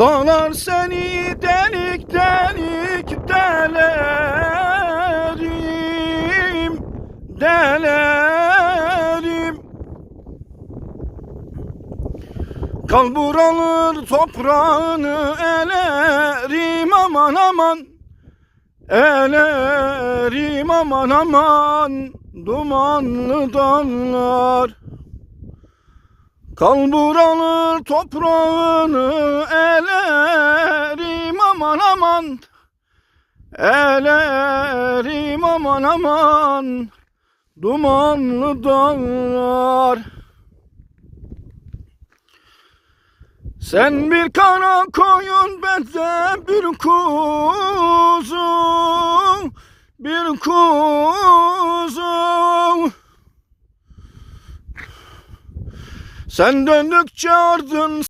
Dağlar seni delik delik delerim Delerim. Kalbur alır toprağını elerim aman aman. Elerim aman aman. Dumanlı dağlar Kalbur alır toprağını elerim aman aman. Elerim aman aman. Dumanlı dağlar. Sen bir kara koyun ben de bir kuzu. Bir kuzu Sen döndükçe ardın